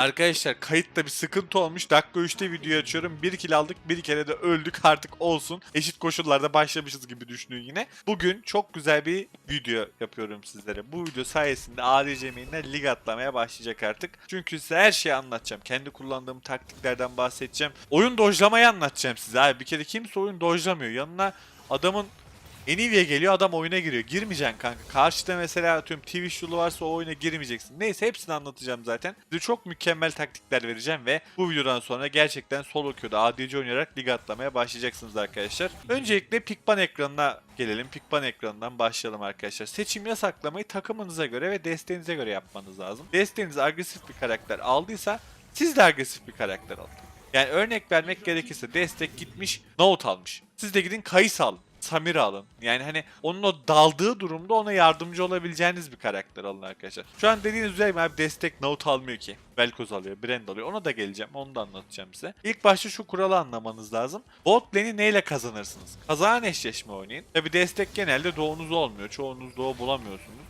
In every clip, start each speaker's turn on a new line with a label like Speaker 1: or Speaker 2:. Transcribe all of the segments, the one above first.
Speaker 1: Arkadaşlar kayıtta bir sıkıntı olmuş. Dakika 3'te video açıyorum. Bir kill aldık. Bir kere de öldük. Artık olsun. Eşit koşullarda başlamışız gibi düşünün yine. Bugün çok güzel bir video yapıyorum sizlere. Bu video sayesinde ADC main'ler lig atlamaya başlayacak artık. Çünkü size her şeyi anlatacağım. Kendi kullandığım taktiklerden bahsedeceğim. Oyun dojlamayı anlatacağım size abi. Bir kere kimse oyun dojlamıyor. Yanına adamın Nvidia geliyor adam oyuna giriyor. Girmeyeceksin kanka. Karşıda mesela atıyorum Twitch yolu varsa o oyuna girmeyeceksin. Neyse hepsini anlatacağım zaten. Size çok mükemmel taktikler vereceğim ve bu videodan sonra gerçekten solo queue'da ADC oynayarak lig atlamaya başlayacaksınız arkadaşlar. Öncelikle Pikban ekranına gelelim. Pikban ekranından başlayalım arkadaşlar. Seçim yasaklamayı takımınıza göre ve desteğinize göre yapmanız lazım. Desteğiniz agresif bir karakter aldıysa siz de agresif bir karakter alın. Yani örnek vermek gerekirse destek gitmiş Note almış. Siz de gidin Kayıs alın. Samir alın. Yani hani onun o daldığı durumda ona yardımcı olabileceğiniz bir karakter alın arkadaşlar. Şu an dediğiniz üzere abi destek Note almıyor ki. Velkoz alıyor, Brand alıyor. Ona da geleceğim. Onu da anlatacağım size. İlk başta şu kuralı anlamanız lazım. Bot lane'i neyle kazanırsınız? Kazanan eşleşme oynayın. Tabi destek genelde doğunuz olmuyor. Çoğunuz doğu bulamıyorsunuz.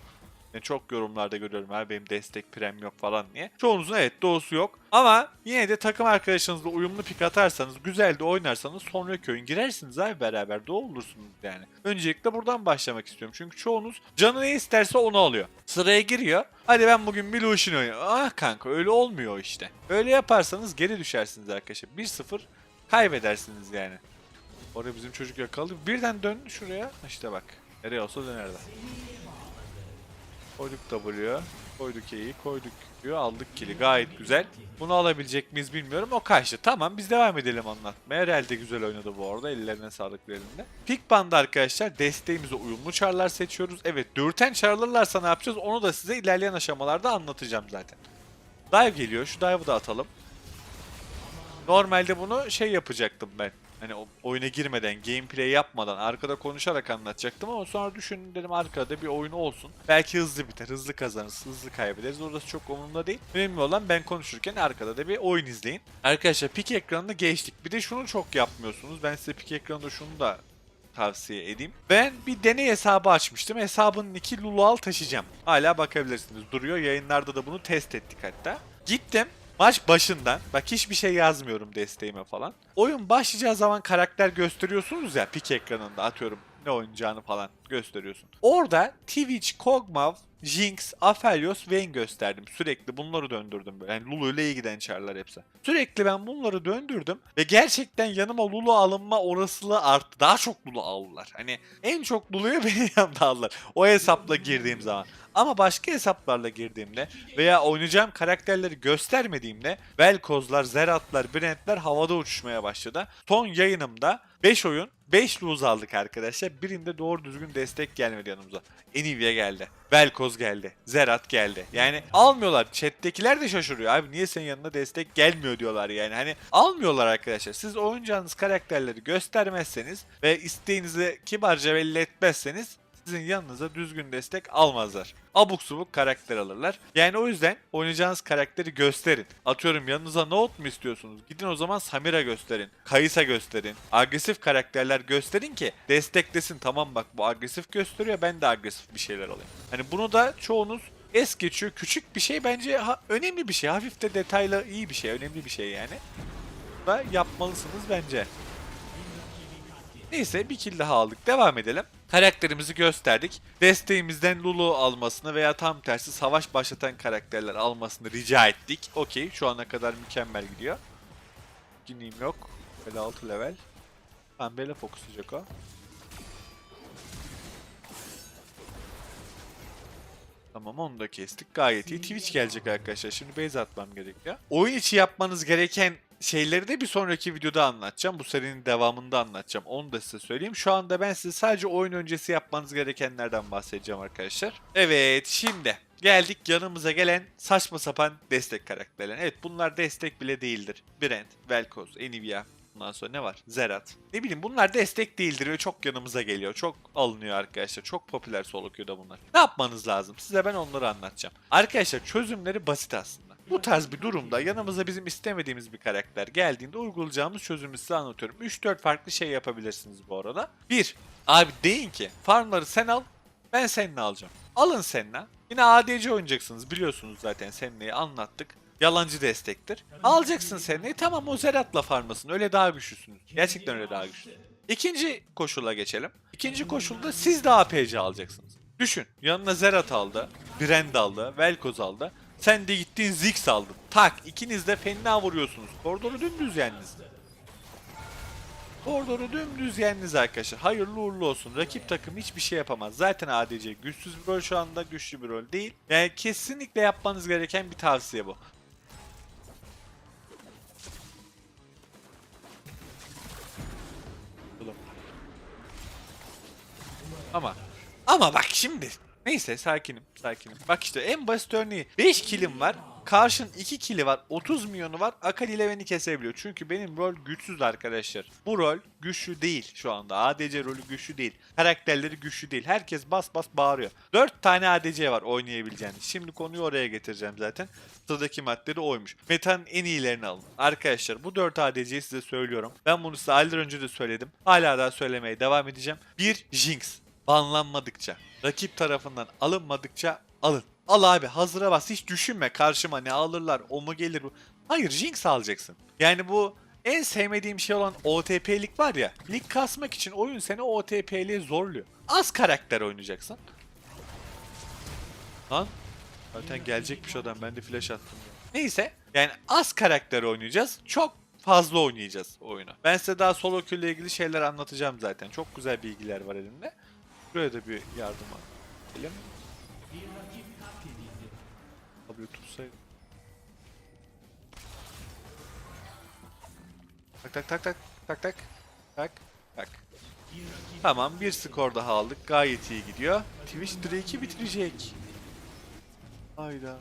Speaker 1: Yani çok yorumlarda görüyorum abi benim destek prem yok falan diye. Çoğunuzun evet doğusu yok. Ama yine de takım arkadaşınızla uyumlu pik atarsanız, güzel de oynarsanız sonraki oyun girersiniz abi beraber doğu olursunuz yani. Öncelikle buradan başlamak istiyorum. Çünkü çoğunuz canı ne isterse onu alıyor. Sıraya giriyor. Hadi ben bugün bir Lucian oynayayım. Ah kanka öyle olmuyor işte. Öyle yaparsanız geri düşersiniz arkadaşlar. 1-0 kaybedersiniz yani. Orada bizim çocuk yakaladı. Birden dön şuraya. İşte bak. Nereye olsa dönerler. Koyduk W'yu. Koyduk E'yi. Koyduk Q'yu. Aldık kill'i. Gayet güzel. Bunu alabilecek miyiz bilmiyorum. O kaçtı. Tamam biz devam edelim anlatmaya. Real de güzel oynadı bu arada. Ellerine sağlık elinde. Pick Band'da arkadaşlar desteğimize uyumlu çarlar seçiyoruz. Evet dürten çarlarlarsa ne yapacağız? Onu da size ilerleyen aşamalarda anlatacağım zaten. Dive geliyor. Şu dive'ı da atalım. Normalde bunu şey yapacaktım ben. Hani o- oyuna girmeden, gameplay yapmadan arkada konuşarak anlatacaktım ama sonra düşündüm dedim arkada bir oyun olsun. Belki hızlı biter, hızlı kazanırız, hızlı kaybederiz. Orası çok umurumda değil. Önemli olan ben konuşurken arkada da bir oyun izleyin. Arkadaşlar pik ekranını geçtik. Bir de şunu çok yapmıyorsunuz. Ben size pik ekranında şunu da tavsiye edeyim. Ben bir deney hesabı açmıştım. Hesabın iki Lulual taşıyacağım. Hala bakabilirsiniz. Duruyor. Yayınlarda da bunu test ettik hatta. Gittim. Maç başından bak hiçbir şey yazmıyorum desteğime falan. Oyun başlayacağı zaman karakter gösteriyorsunuz ya pik ekranında atıyorum ne oynayacağını falan gösteriyorsun. Orada Twitch, Kog'Maw, Jinx, Aphelios, Vayne gösterdim. Sürekli bunları döndürdüm. Yani Lulu ile iyi giden çarlar hepsi. Sürekli ben bunları döndürdüm ve gerçekten yanıma Lulu alınma olasılığı arttı. Daha çok Lulu aldılar. Hani en çok Lulu'yu benim yanımda aldılar. O hesapla girdiğim zaman. Ama başka hesaplarla girdiğimde veya oynayacağım karakterleri göstermediğimde Velkozlar, Zeratlar, Brentler havada uçuşmaya başladı. Son yayınımda 5 oyun 5 lose aldık arkadaşlar. Birinde doğru düzgün destek gelmedi yanımıza. Enivia geldi. Velkoz geldi. Zerat geldi. Yani almıyorlar. Chat'tekiler de şaşırıyor. Abi niye senin yanına destek gelmiyor diyorlar yani. Hani almıyorlar arkadaşlar. Siz oynayacağınız karakterleri göstermezseniz ve isteğinizi kibarca belli etmezseniz sizin yanınıza düzgün destek almazlar. Abuk subuk karakter alırlar. Yani o yüzden oynayacağınız karakteri gösterin. Atıyorum yanınıza Note mu istiyorsunuz? Gidin o zaman Samira gösterin. Kayısa gösterin. Agresif karakterler gösterin ki desteklesin. Tamam bak bu agresif gösteriyor ben de agresif bir şeyler alayım. Hani bunu da çoğunuz es geçiyor. Küçük bir şey bence ha- önemli bir şey. Hafif de detaylı iyi bir şey. Önemli bir şey yani. Da yapmalısınız bence. Neyse bir kill daha aldık. Devam edelim. Karakterimizi gösterdik. Desteğimizden Lulu almasını veya tam tersi savaş başlatan karakterler almasını rica ettik. Okey şu ana kadar mükemmel gidiyor. Gineyim yok. Böyle 6 level. Pembeyle fokuslayacak o. Tamam onu da kestik. Gayet iyi. Twitch gelecek arkadaşlar. Şimdi base atmam gerekiyor. Oyun içi yapmanız gereken şeyleri de bir sonraki videoda anlatacağım. Bu serinin devamında anlatacağım. Onu da size söyleyeyim. Şu anda ben size sadece oyun öncesi yapmanız gerekenlerden bahsedeceğim arkadaşlar. Evet şimdi geldik yanımıza gelen saçma sapan destek karakterler. Evet bunlar destek bile değildir. Brent, Velkoz, Enivia, Ondan sonra ne var? Zerat. Ne bileyim bunlar destek değildir ve çok yanımıza geliyor. Çok alınıyor arkadaşlar. Çok popüler solo queue'da bunlar. Ne yapmanız lazım? Size ben onları anlatacağım. Arkadaşlar çözümleri basit aslında. Bu tarz bir durumda yanımıza bizim istemediğimiz bir karakter geldiğinde uygulayacağımız çözümü size anlatıyorum. 3-4 farklı şey yapabilirsiniz bu arada. 1. Abi deyin ki farmları sen al ben seninle alacağım. Alın seninle. Yine ADC oynayacaksınız biliyorsunuz zaten seninleyi anlattık. Yalancı destektir. Alacaksın seni. Tamam o Zerat'la farmasın. Öyle daha güçlüsünüz. Gerçekten öyle daha güçlü. İkinci koşula geçelim. İkinci koşulda siz de APC alacaksınız. Düşün. Yanına Zerat aldı. Brand aldı. Velkoz aldı. Sen de gittin Ziggs aldın. Tak. ikiniz de fena vuruyorsunuz. Koridoru dümdüz yendiniz. Koridoru dümdüz yendiniz arkadaşlar. Hayırlı uğurlu olsun. Rakip takım hiçbir şey yapamaz. Zaten ADC güçsüz bir rol şu anda. Güçlü bir rol değil. Yani kesinlikle yapmanız gereken bir tavsiye bu. Ama ama bak şimdi neyse sakinim sakinim. Bak işte en basit örneği 5 kilim var. Karşın 2 kili var. 30 milyonu var. Akali ile beni kesebiliyor. Çünkü benim rol güçsüz arkadaşlar. Bu rol güçlü değil şu anda. ADC rolü güçlü değil. Karakterleri güçlü değil. Herkes bas bas bağırıyor. 4 tane ADC var oynayabileceğiniz. Şimdi konuyu oraya getireceğim zaten. Sıradaki madde oymuş. Meta'nın en iyilerini alın. Arkadaşlar bu 4 ADC'yi size söylüyorum. Ben bunu size aylar önce de söyledim. Hala daha söylemeye devam edeceğim. 1. Jinx. Banlanmadıkça, rakip tarafından alınmadıkça alın. Al abi hazıra bas hiç düşünme karşıma ne alırlar o mu gelir bu. Hayır Jinx alacaksın. Yani bu en sevmediğim şey olan OTP'lik var ya. Lig kasmak için oyun seni OTP'liğe zorluyor. Az karakter oynayacaksın. Lan zaten gelecekmiş adam ben de flash attım. Neyse yani az karakter oynayacağız. Çok fazla oynayacağız oyunu. Ben size daha solo kill ile ilgili şeyler anlatacağım zaten. Çok güzel bilgiler var elimde. Buraya da bir yardım edelim. W tutsaydı. Tak tak tak tak tak tak tak tak. Tamam bir skor daha aldık. Gayet iyi gidiyor. Twitch Drake'i bitirecek. Hayda.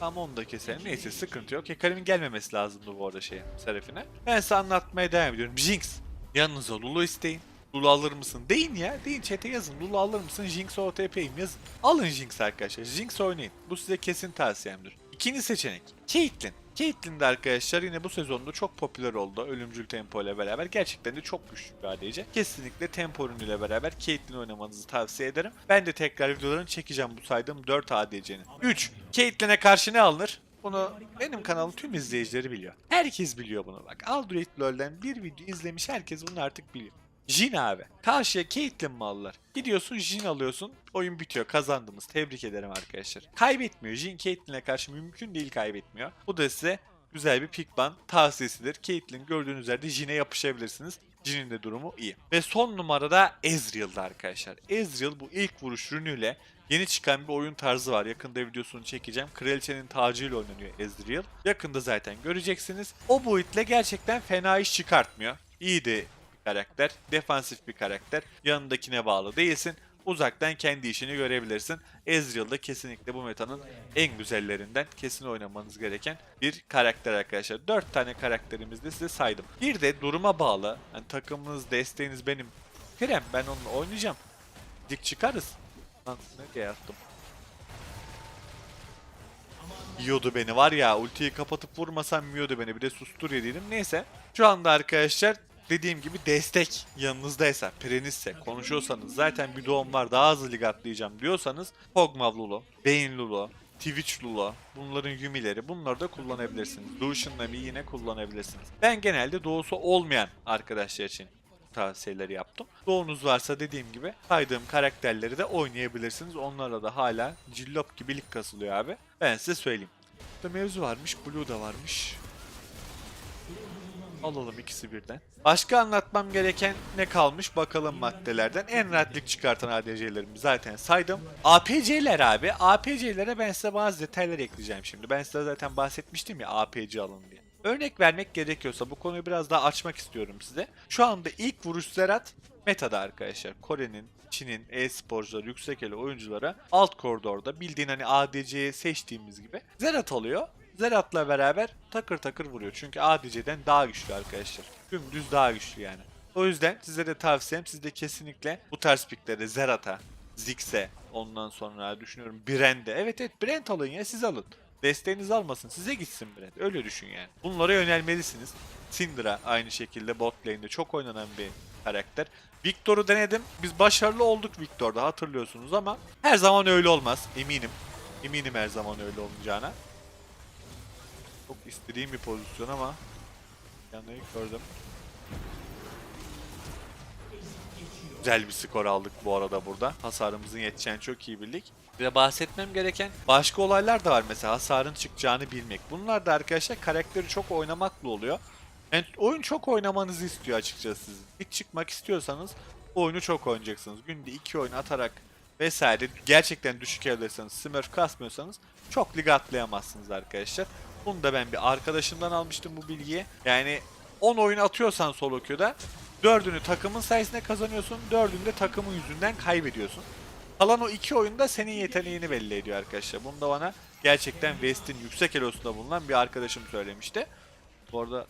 Speaker 1: Tamam onu da keselim. Neyse sıkıntı yok. Hekarim'in gelmemesi lazımdı bu arada şeye, Serafine. Ben size anlatmaya devam ediyorum. Jinx. Yanınıza Lulu isteyin. Lulu alır mısın? Deyin ya. Deyin chat'e yazın. Lulu alır mısın? Jinx OTP'yim yazın. Alın Jinx arkadaşlar. Jinx oynayın. Bu size kesin tavsiyemdir. İkinci seçenek. Caitlyn. Caitlyn de arkadaşlar yine bu sezonda çok popüler oldu. Ölümcül tempo ile beraber. Gerçekten de çok güçlü bir ADC. Kesinlikle tempo ürünüyle beraber Caitlyn oynamanızı tavsiye ederim. Ben de tekrar videolarını çekeceğim bu saydığım 4 ADC'nin. 3. Caitlyn'e karşı ne alınır? Bunu benim kanalım tüm izleyicileri biliyor. Herkes biliyor bunu bak. Aldroid LoL'den bir video izlemiş herkes bunu artık biliyor. Jin abi. Karşıya Caitlyn mi alırlar? Gidiyorsun Jin alıyorsun. Oyun bitiyor. Kazandınız. Tebrik ederim arkadaşlar. Kaybetmiyor. Jin Caitlyn'e karşı mümkün değil kaybetmiyor. Bu da size güzel bir pick ban tavsiyesidir. Caitlyn gördüğünüz yerde Jin'e yapışabilirsiniz. Jin'in de durumu iyi. Ve son numarada Ezreal'da arkadaşlar. Ezreal bu ilk vuruş rünüyle yeni çıkan bir oyun tarzı var. Yakında videosunu çekeceğim. Kraliçenin tacıyla oynanıyor Ezreal. Yakında zaten göreceksiniz. O boyutla gerçekten fena iş çıkartmıyor. İyi de karakter. Defansif bir karakter. Yanındakine bağlı değilsin. Uzaktan kendi işini görebilirsin. Ezreal da kesinlikle bu metanın en güzellerinden kesin oynamanız gereken bir karakter arkadaşlar. 4 tane karakterimizi de size saydım. Bir de duruma bağlı. Yani takımınız, desteğiniz benim. Kerem ben onunla oynayacağım. Dik çıkarız. Lan nereye attım? Yiyordu beni var ya ultiyi kapatıp vurmasam yiyordu beni bir de sustur yediydim neyse. Şu anda arkadaşlar dediğim gibi destek yanınızdaysa, pirenizse, konuşuyorsanız zaten bir doğum var daha hızlı lig atlayacağım diyorsanız Pogmav Lulu, Vayne Lulu, Twitch Lulu, bunların Yumi'leri bunları da kullanabilirsiniz. Lucian Nami yine kullanabilirsiniz. Ben genelde doğusu olmayan arkadaşlar için tavsiyeleri yaptım. Doğunuz varsa dediğim gibi saydığım karakterleri de oynayabilirsiniz. Onlarla da hala cillop gibi lig kasılıyor abi. Ben size söyleyeyim. Burada mevzu varmış, Blue da varmış. Alalım ikisi birden. Başka anlatmam gereken ne kalmış bakalım maddelerden. En rahatlık çıkartan ADC'lerimi zaten saydım. APC'ler abi. APC'lere ben size bazı detaylar ekleyeceğim şimdi. Ben size zaten bahsetmiştim ya APC alın diye. Örnek vermek gerekiyorsa bu konuyu biraz daha açmak istiyorum size. Şu anda ilk vuruş Zerat metada arkadaşlar. Kore'nin, Çin'in e-sporcuları, yüksek ele oyunculara alt koridorda bildiğin hani ADC'yi seçtiğimiz gibi Zerat alıyor. Zerat'la beraber takır takır vuruyor. Çünkü ADC'den daha güçlü arkadaşlar. Dümdüz daha güçlü yani. O yüzden size de tavsiyem siz de kesinlikle bu tarz pikleri Zerat'a, Ziggs'e ondan sonra düşünüyorum Brand'e. Evet evet Brand alın ya siz alın. Desteğiniz almasın size gitsin Brand. Öyle düşün yani. Bunlara yönelmelisiniz. Syndra aynı şekilde bot lane'de çok oynanan bir karakter. Victor'u denedim. Biz başarılı olduk Victor'da hatırlıyorsunuz ama her zaman öyle olmaz eminim. Eminim her zaman öyle olacağına. Çok istediğim bir pozisyon ama yanayı gördüm. Güzel bir skor aldık bu arada burada. Hasarımızın yeteceğini çok iyi bildik. Bir de bahsetmem gereken başka olaylar da var mesela hasarın çıkacağını bilmek. Bunlar da arkadaşlar karakteri çok oynamakla oluyor. Yani oyun çok oynamanızı istiyor açıkçası sizin. Hiç çıkmak istiyorsanız oyunu çok oynayacaksınız. Günde iki oyun atarak vesaire gerçekten düşük evdesiniz, smurf kasmıyorsanız çok lig atlayamazsınız arkadaşlar. Bunu da ben bir arkadaşımdan almıştım bu bilgiyi. Yani 10 oyun atıyorsan solo queue'da 4'ünü takımın sayesinde kazanıyorsun, 4'ünü de takımın yüzünden kaybediyorsun. Kalan o iki oyunda senin yeteneğini belli ediyor arkadaşlar. Bunu da bana gerçekten West'in yüksek elosunda bulunan bir arkadaşım söylemişti. Bu arada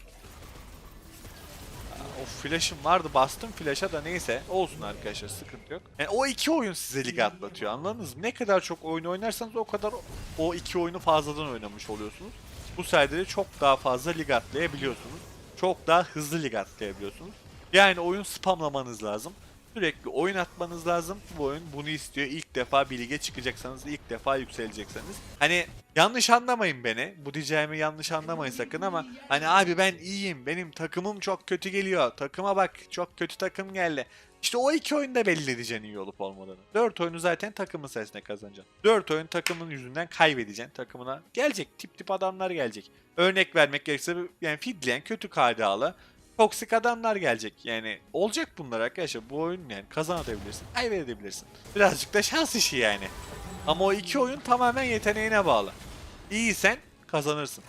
Speaker 1: o flash'ım vardı bastım flash'a da neyse olsun arkadaşlar sıkıntı yok. Yani o iki oyun size lig atlatıyor anladınız mı? Ne kadar çok oyun oynarsanız o kadar o iki oyunu fazladan oynamış oluyorsunuz. Bu sayede de çok daha fazla lig atlayabiliyorsunuz. Çok daha hızlı lig atlayabiliyorsunuz. Yani oyun spamlamanız lazım. Sürekli oyun atmanız lazım. Bu oyun bunu istiyor. İlk defa bir lige çıkacaksanız, ilk defa yükselecekseniz. Hani yanlış anlamayın beni. Bu diyeceğimi yanlış anlamayın sakın ama hani abi ben iyiyim. Benim takımım çok kötü geliyor. Takıma bak çok kötü takım geldi. İşte o iki oyunda belli edeceksin iyi olup olmadığını. Dört oyunu zaten takımın sayesinde kazanacaksın. Dört oyun takımın yüzünden kaybedeceksin. Takımına gelecek. Tip tip adamlar gelecek. Örnek vermek gerekirse yani fidleyen kötü kardalı toksik adamlar gelecek. Yani olacak bunlar arkadaşlar. Bu oyun yani kazanabilirsin, kaybedebilirsin. Birazcık da şans işi yani. Ama o iki oyun tamamen yeteneğine bağlı. İyiysen kazanırsın.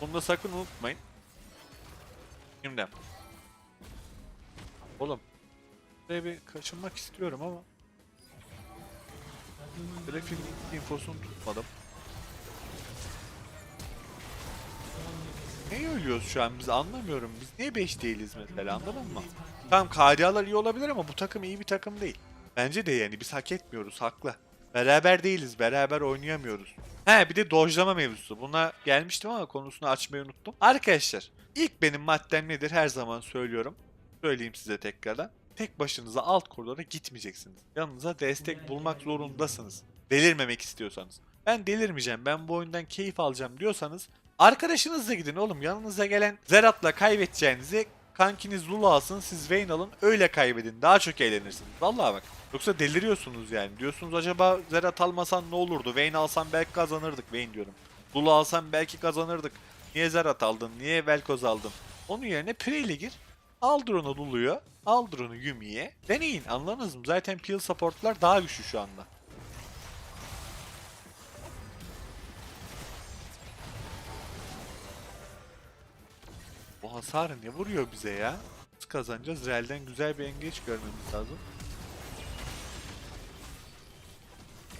Speaker 1: Bunu da sakın unutmayın. Şimdi. Oğlum. Buraya bir kaçınmak istiyorum ama. Grafin infosunu tutmadım. Neyi ölüyoruz şu an biz anlamıyorum. Biz niye 5 değiliz mesela anladın mı? Tamam KDA'lar iyi olabilir ama bu takım iyi bir takım değil. Bence de yani biz hak etmiyoruz haklı. Beraber değiliz beraber oynayamıyoruz. He bir de dojlama mevzusu. Buna gelmiştim ama konusunu açmayı unuttum. Arkadaşlar ilk benim maddem nedir her zaman söylüyorum. Söyleyeyim size tekrardan. Tek başınıza alt koridora gitmeyeceksiniz. Yanınıza destek bulmak zorundasınız. Delirmemek istiyorsanız. Ben delirmeyeceğim ben bu oyundan keyif alacağım diyorsanız Arkadaşınızla gidin oğlum. Yanınıza gelen Zerat'la kaybedeceğinizi kankiniz Lulu alsın siz Vayne alın öyle kaybedin. Daha çok eğlenirsiniz. Vallahi bak. Yoksa deliriyorsunuz yani. Diyorsunuz acaba Zerat almasan ne olurdu? Vayne alsan belki kazanırdık Vayne diyorum. Lulu alsan belki kazanırdık. Niye Zerat aldın? Niye Velkoz aldın? Onun yerine Prey'le gir. Aldır onu Lulu'ya. Aldır onu Yumi'ye. Deneyin anladınız mı? Zaten peel supportlar daha güçlü şu anda. Bu hasarı ne vuruyor bize ya? Biz kazanacağız. Real'den güzel bir engeç görmemiz lazım.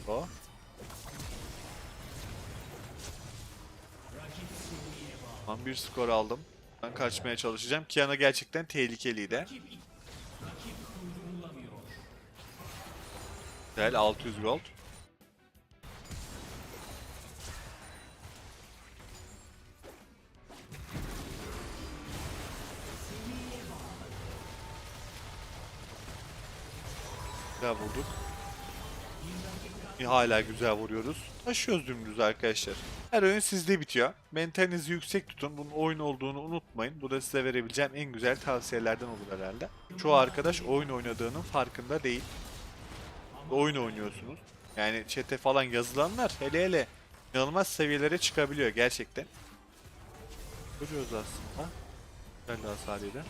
Speaker 1: O. Tamam bir skor aldım. Kaçmaya çalışacağım. Kiana gerçekten tehlikeliydi. Güzel 600 gold. Güzel vurduk. Hala güzel vuruyoruz. Taşıyoruz dümdüz arkadaşlar. Her oyun sizde bitiyor. Mentalinizi yüksek tutun. Bunun oyun olduğunu unutmayın. Bu da size verebileceğim en güzel tavsiyelerden olur herhalde. Çoğu arkadaş oyun oynadığının farkında değil. Oyun oynuyorsunuz. Yani çete falan yazılanlar hele hele inanılmaz seviyelere çıkabiliyor gerçekten. Görüyoruz aslında. Güzel hasarıyla.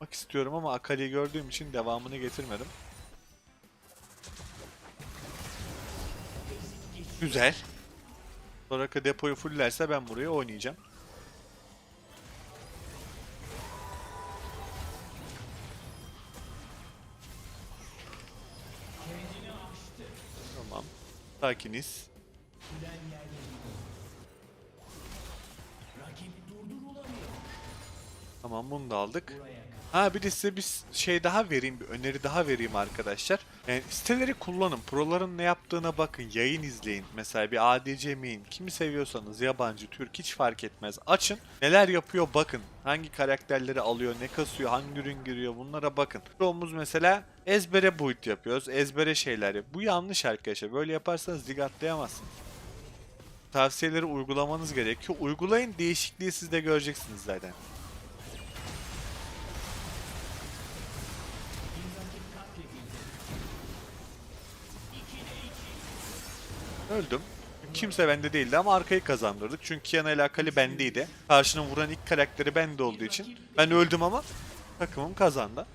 Speaker 1: Bak istiyorum ama Akali'yi gördüğüm için devamını getirmedim. Güzel. Soraka depoyu fulllerse ben buraya oynayacağım. Tamam. Sakiniz. Tamam bunu da aldık. Ha bir de size bir şey daha vereyim, bir öneri daha vereyim arkadaşlar. Yani siteleri kullanın, proların ne yaptığına bakın, yayın izleyin. Mesela bir ADC main, kimi seviyorsanız yabancı, Türk hiç fark etmez. Açın, neler yapıyor bakın. Hangi karakterleri alıyor, ne kasıyor, hangi ürün giriyor bunlara bakın. Çoğumuz mesela ezbere build yapıyoruz, ezbere şeyler yapıyoruz. Bu yanlış arkadaşlar, böyle yaparsanız lig atlayamazsınız. Tavsiyeleri uygulamanız gerekiyor. Uygulayın, değişikliği siz de göreceksiniz zaten. Öldüm. Kimse bende değildi ama arkayı kazandırdık. Çünkü Kiana ile Akali bendeydi. Karşının vuran ilk karakteri bende olduğu için. Ben öldüm ama takımım kazandı.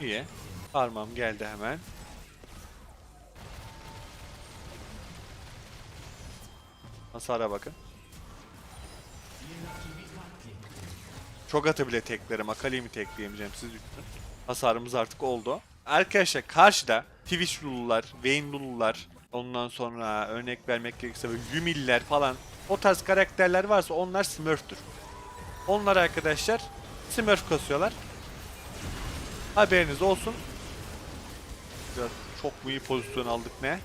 Speaker 1: İyi. Parmağım geldi hemen. Hasara bakın. Çok atı bile teklerim. Akali'yi mi tekleyemeyeceğim siz düşünün. Hasarımız artık oldu. Arkadaşlar karşıda Twitch Lulular, Vayne Lulular, ondan sonra örnek vermek gerekirse böyle Yumiller falan o tarz karakterler varsa onlar Smurf'tür. Onlar arkadaşlar Smurf kasıyorlar. Haberiniz olsun. Çok mu iyi pozisyon aldık ne?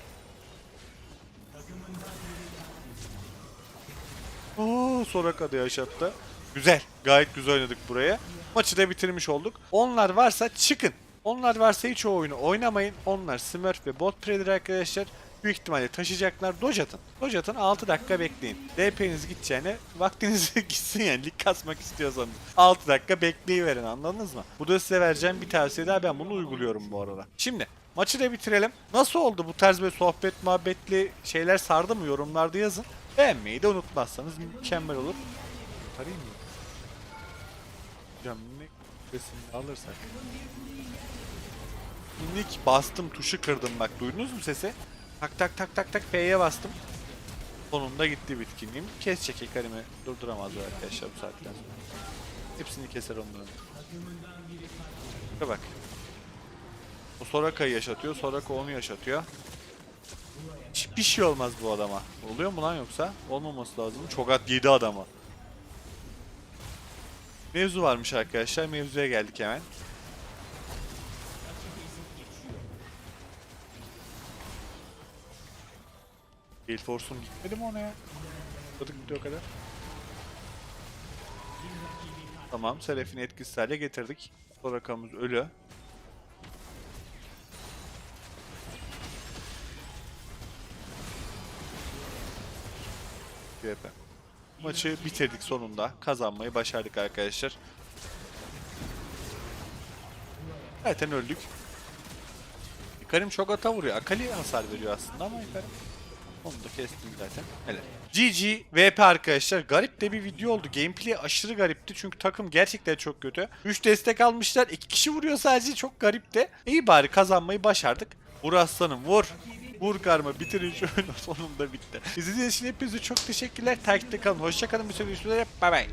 Speaker 1: Oo, Soraka da yaşattı. Güzel. Gayet güzel oynadık buraya. Maçı da bitirmiş olduk. Onlar varsa çıkın. Onlar varsa hiç o oyunu oynamayın. Onlar Smurf ve Bot Predator arkadaşlar. Büyük ihtimalle taşıyacaklar. Dodge atın. Dodge atın 6 dakika bekleyin. DP'niz gideceğine vaktiniz gitsin yani lig kasmak istiyorsanız. 6 dakika bekleyiverin anladınız mı? Bu da size vereceğim bir tavsiye daha ben bunu uyguluyorum bu arada. Şimdi maçı da bitirelim. Nasıl oldu bu tarz böyle sohbet muhabbetli şeyler sardı mı yorumlarda yazın. Beğenmeyi de unutmazsanız mükemmel olur. Arayayım mı? Hocam ne besini alırsak. Minik bastım tuşu kırdım bak duydunuz mu sesi? Tak tak tak tak tak F'ye bastım. Sonunda gitti bitkinliğim. Kes çeki karimi durduramaz o arkadaşlar bu saatten sonra. Hepsini keser onların. Şuraya bak. O Soraka'yı yaşatıyor. Soraka onu yaşatıyor. Hiçbir şey olmaz bu adama. Oluyor mu lan yoksa? Olmaması lazım. Çok at yedi adama. Mevzu varmış arkadaşlar. Mevzuya geldik hemen. Gale Force'um gitmedi mi ona ya? Tadık gidiyor o kadar. Tamam, Seraphine etkisiz hale getirdik. Soraka'mız ölü. GP. Maçı bitirdik sonunda. Kazanmayı başardık arkadaşlar. Zaten öldük. Karim çok ata vuruyor. Akali hasar veriyor aslında ama Karim. Onu da kestim zaten. Hele. GG VP arkadaşlar. Garip de bir video oldu. Gameplay aşırı garipti çünkü takım gerçekten çok kötü. 3 destek almışlar. 2 kişi vuruyor sadece. Çok garipti. İyi bari kazanmayı başardık. Vur aslanım vur. Vur karma bitirin şu oyunu sonunda bitti. İzlediğiniz için hepinize çok teşekkürler. Takipte kalın. Hoşçakalın. Bir sonraki videoda. Bye bye.